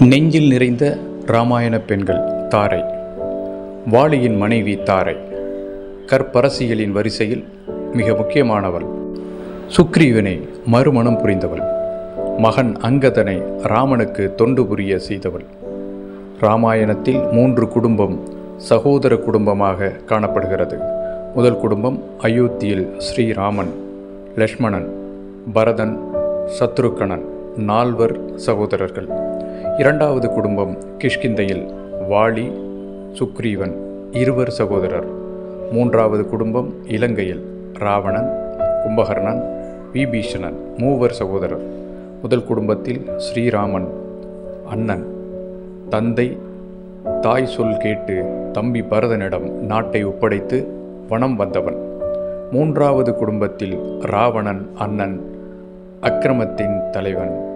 நெஞ்சில் நிறைந்த இராமாயண பெண்கள் தாரை வாலியின் மனைவி தாரை கற்பரசியலின் வரிசையில் மிக முக்கியமானவள். சுக்ரீவனை மறுமணம் புரிந்தவள். மகன் அங்கதனை ராமனுக்கு தொண்டு புரிய செய்தவள். ராமாயணத்தில் மூன்று குடும்பம் சகோதர குடும்பமாக காணப்படுகிறது. முதல் குடும்பம் அயோத்தியில் ஸ்ரீராமன் லக்ஷ்மணன் பரதன் சத்ருக்கணன் நால்வர் சகோதரர்கள். இரண்டாவது குடும்பம் கிஷ்கிந்தையில் வாலி சுக்ரீவன் இருவர் சகோதரர். மூன்றாவது குடும்பம் இலங்கையில் ராவணன் கும்பகர்ணன் விபீஷணன் மூவர் சகோதரர். முதல் குடும்பத்தில் ஸ்ரீராமன் அண்ணன். தந்தை தாய் சொல் கேட்டு தம்பி பரதனிடம் நாட்டை ஒப்படைத்து வனம் வந்தவன். மூன்றாவது குடும்பத்தில் ராவணன் அண்ணன் அக்கிரமத்தின் தலைவன்.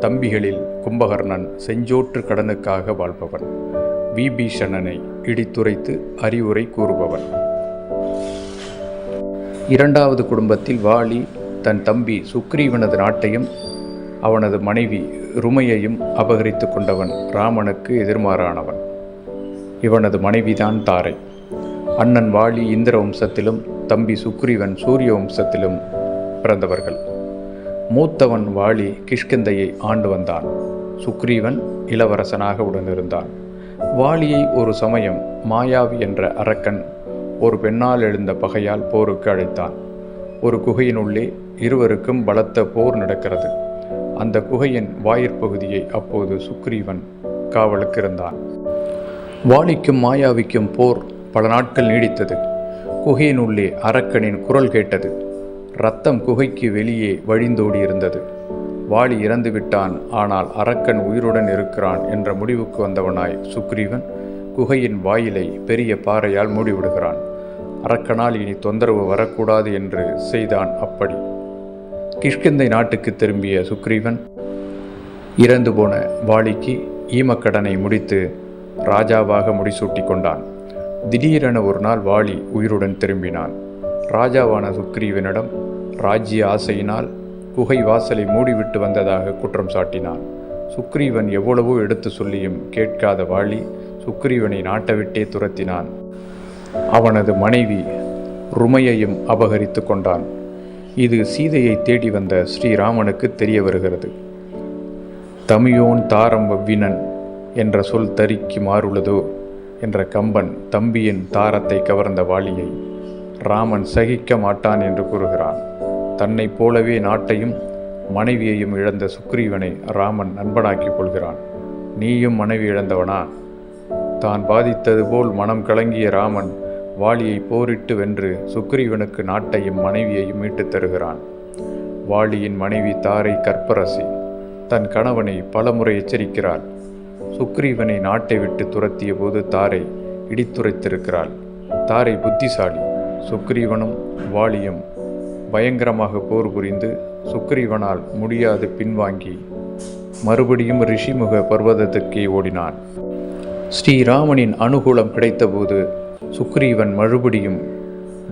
தம்பிகளில் கும்பகர்ணன் செஞ்சோற்று கடனுக்காக வாழ்பவன். விபீஷணனை இடித்துரைத்து அறிவுரை கூறுபவன். இரண்டாவது குடும்பத்தில் வாலி தன் தம்பி சுக்ரீவனது நாட்டையும் அவனது மனைவி ருமையையும் அபகரித்து கொண்டவன் ராமனுக்கு எதிர்மாறானவன். இவனது மனைவிதான் தாரை. அண்ணன் வாலி இந்திர வம்சத்திலும் தம்பி சுக்ரீவன் சூரிய வம்சத்திலும் பிறந்தவர்கள். மூத்தவன் வாளி கிஷ்கிந்தையை ஆண்டு வந்தான். சுக்ரீவன் இளவரசனாக உடனிருந்தான். வாலியை ஒரு சமயம் மாயாவி என்ற அரக்கன் ஒரு பெண்ணால் எழுந்த பகையால் போருக்கு அழைத்தான். ஒரு குகையினுள்ளே இருவருக்கும் பலத்த போர் நடக்கிறது. அந்த குகையின் வாயிற்பகுதியை அப்போது சுக்ரீவன் காவலுக்கு இருந்தான் வாலிக்கும் மாயாவிக்கும் போர் பல நாட்கள் நீடித்தது. குகையினுள்ளே அரக்கனின் குரல் கேட்டது. ரத்தம் குகைக்கு வெளியே வழிந்தோடி இருந்தது வாலி இறந்து விட்டான் ஆனால் அரக்கன் உயிருடன் இருக்கிறான் என்ற முடிவுக்கு வந்தவனாய் சுக்ரீவன் குகையின் வாயிலை பெரிய பாறையால் மூடிவிடுகிறான். அரக்கனால் இனி தொந்தரவு வரக்கூடாது என்று செய்தான் அப்படி. கிஷ்கிந்தை நாட்டுக்கு திரும்பிய சுக்ரீவன் இறந்து போன வாளிக்கு ஈமக்கடனை முடித்து ராஜாவாக முடிசூட்டி கொண்டான். திடீரென ஒரு நாள் வாளி உயிருடன் திரும்பினான். ராஜாவான சுக்ரீவனிடம் ராஜ்ய ஆசையினால் குகை வாசலை மூடிவிட்டு வந்ததாக குற்றம் சாட்டினான். சுக்ரீவன் எவ்வளவோ எடுத்து சொல்லியும் கேட்காத வாளி சுக்ரீவனை நாட்டவிட்டே துரத்தினான். அவனது மனைவி ருமையையும் அபகரித்து கொண்டான். இது சீதையை தேடி வந்த ஸ்ரீராமனுக்கு தெரிய வருகிறது. தமியோன் தாரம் வவ்வினன் என்ற சொல் தரிக்கு மாறுள்ளதோ என்ற கம்பன் தம்பியின் தாரத்தை கவர்ந்த வாளியை ராமன் சகிக்க மாட்டான் என்று கூறுகிறான். தன்னைப் போலவே நாட்டையும் மனைவியையும் இழந்த சுக்ரீவனை ராமன் நண்பனாக்கிக் கொள்கிறான். நீயும் மனைவி இழந்தவனா? தான் பாதித்தது போல் மனம் கலங்கிய ராமன் வாளியை போரிட்டு வென்று சுக்ரீவனுக்கு நாட்டையும் மனைவியையும் மீட்டுத் தருகிறான். வாளியின் மனைவி தாரை கற்பரசி தன் கணவனை பலமுறை எச்சரிக்கிறாள். சுக்ரீவனை நாட்டை விட்டு துரத்திய போது தாரை இடித்துரைத்திருக்கிறாள். தாரை புத்திசாலி சுக்ரீவனும் வாளியும் பயங்கரமாக போர் புரிந்து சுக்ரீவனால் முடியாது பின்வாங்கி மறுபடியும் ரிஷிமுக பர்வதத்துக்கே ஓடினான். ஸ்ரீராமனின் அனுகூலம் கிடைத்தபோது சுக்ரீவன் மறுபடியும்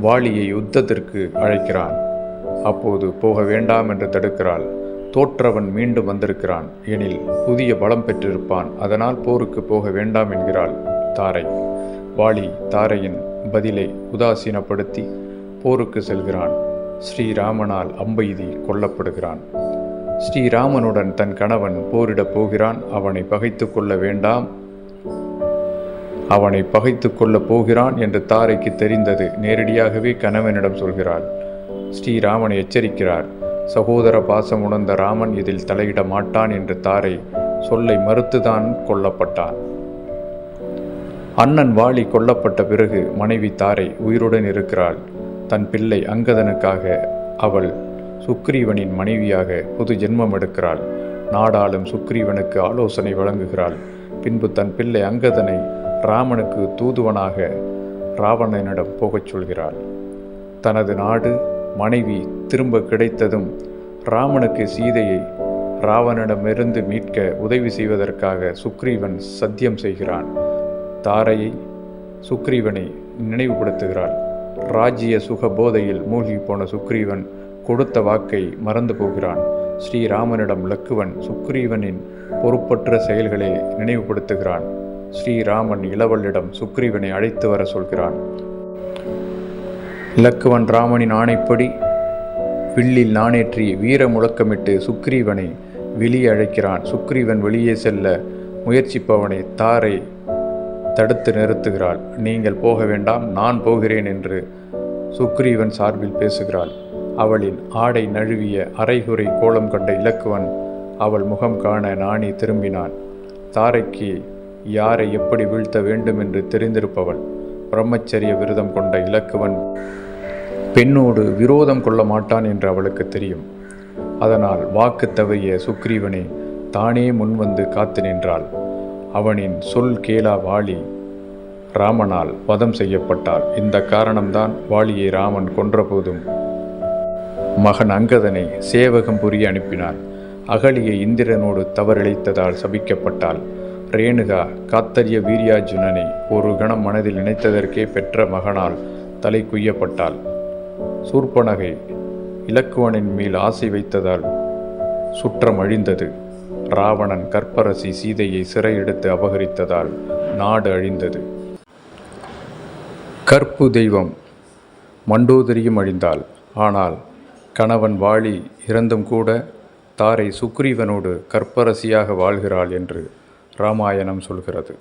வாலியை யுத்தத்திற்கு அழைக்கிறான். அப்போது போக வேண்டாம் என்று தடுக்கிறாள். தோற்றவன் மீண்டும் வந்திருக்கிறான். எனில் புதிய பலம் பெற்றிருப்பான். அதனால் போருக்கு போக வேண்டாம் என்கிறாள் தாரை. வாலி தாரையின் பதிலை உதாசீனப்படுத்தி போருக்கு செல்கிறான். ஸ்ரீராமனால் அம்பெய்தி கொல்லப்படுகிறான். ஸ்ரீராமனுடன் தன் கணவன் போரிடப் போகிறான். அவனை பகைத்து கொள்ள வேண்டாம். அவனை பகைத்து கொள்ளப் போகிறான் என்று தாரைக்கு தெரிந்தது. நேரடியாகவே கணவனிடம் சொல்கிறாள் ஸ்ரீராமனை எச்சரிக்கிறார். சகோதர பாசம் உணர்ந்த ராமன் இதில் தலையிட மாட்டான் என்று தாரை சொல்லை மறுத்துதான் கொல்லப்பட்டான். அண்ணன் வாளி கொல்லப்பட்ட பிறகு மனைவி தாரை உயிருடன் இருக்கிறாள். தன் பிள்ளை அங்கதனுக்காக அவள் சுக்ரீவனின் மனைவியாக புது ஜென்மம் எடுக்கிறாள். நாடாளும் சுக்ரீவனுக்கு ஆலோசனை வழங்குகிறாள். பின்பு தன் பிள்ளை அங்கதனை ராமனுக்கு தூதுவனாக ராவணனிடம் போகச் சொல்கிறாள். தனது நாடு மனைவி திரும்ப கிடைத்ததும் ராமனுக்கு சீதையை ராவணனிடமிருந்து மீட்க உதவி செய்வதற்காக சுக்ரீவன் சத்தியம் செய்கிறான். தாரையை சுக்ரீவனை நினைவுபடுத்துகிறாள். ராஜ்ய சுக போதையில் மூழ்கி போன சுக்ரீவன் கொடுத்த வாக்கை மறந்து போகிறான் ஸ்ரீராமனிடம் லக்குவன் சுக்ரீவனின் பொறுப்பற்ற செயல்களை நினைவுபடுத்துகிறான். ஸ்ரீராமன் இளவலிடம் சுக்ரீவனை அழைத்து வர சொல்கிறான். இலக்குவன் ராமனின் ஆணைப்படி வில்லில் நாணேற்றி வீர முழக்கமிட்டு சுக்ரீவனை வெளியே அழைக்கிறான். சுக்ரீவன் வெளியே செல்ல முயற்சிப்பவனை தாரை தடுத்து நிறுத்துகிறாள். நீங்கள் போக வேண்டாம் நான் போகிறேன் என்று சுக்ரீவன் சார்பில் பேசுகிறாள். அவளின் ஆடை நழுவிய அரைகுறை கோலம் கண்ட இலக்குவன் அவள் முகம் காண நாணி திரும்பினான். தாரைக்கு யாரை எப்படி வீழ்த்த வேண்டும் என்று தெரிந்திருப்பவள் பிரம்மச்சரிய விரதம் கொண்ட இலக்குவன் பெண்ணோடு விரோதம் கொள்ள மாட்டான் என்று அவளுக்கு தெரியும். அதனால் வாக்கு தவறிய சுக்ரீவனை தானே முன்வந்து காத்து நின்றாள். அவனின் சொல் கேளா வாலி ராமனால் வதம் செய்யப்பட்டார். இந்த காரணம்தான் வாலியை ராமன் கொன்றபோதும். மகன் அங்கதனை சேவகம் புரிய அனுப்பினான். அகலியை இந்திரனோடு தவறிழைத்ததால் சபிக்கப்பட்டாள். ரேணுகா காத்தரிய வீரியார்ஜுனனை ஒரு கணம் மனதில் நினைத்ததற்கே பெற்ற மகனால் தலை குய்யப்பட்டாள். சூர்பனகை இலக்குவனின் மேல் ஆசை வைத்ததால் சுற்றம் அழிந்தது. ராவணன் கற்பரசி சீதையை சிறையெடுத்து அபகரித்ததால் நாடு அழிந்தது. கற்பு தெய்வம் மண்டோதரியும் அழிந்தாள். ஆனால் கணவன் வாளி இறந்தும் கூட தாரை சுக்ரீவனோடு கற்பரசியாக வாழ்கிறாள் என்று ராமாயணம் சொல்கிறது.